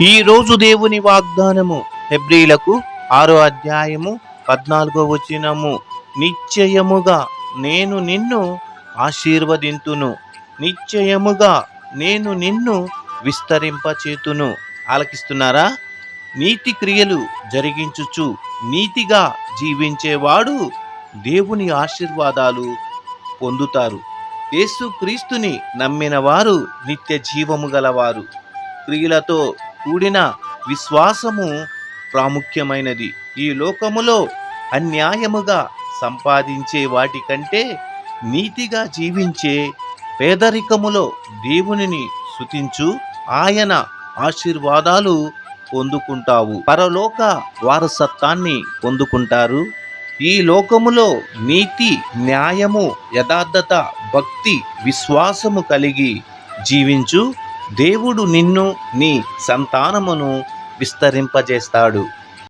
ఈ రోజు దేవుని వాగ్దానము హెబ్రిలకు ఆరో అధ్యాయము పద్నాలుగో వచనము. నిశ్చయముగా నేను నిన్ను ఆశీర్వదింతును. నిశ్చయముగా నేను నిన్ను విస్తరింపచేతును. ఆలకిస్తున్నారా? నీతి క్రియలు జరిగించుచు నీతిగా జీవించేవాడు దేవుని ఆశీర్వాదాలు పొందుతారు. యేసు క్రీస్తుని నమ్మిన వారు నిత్య జీవము గలవారు. క్రియలతో కూడిన విశ్వాసము ప్రాముఖ్యమైనది. ఈ లోకములో అన్యాయముగా సంపాదించే వాటికంటే నీతిగా జీవించే పేదరికములో దేవునిని సుతించు ఆయన ఆశీర్వాదాలు పొందుకుంటావు. పరలోక వారసత్వాన్ని పొందుకుంటారు. ఈ లోకములో నీతి న్యాయము యథార్థత భక్తి విశ్వాసము కలిగి జీవించు. దేవుడు నిన్ను నీ సంతానమును విస్తరింపజేస్తాడు.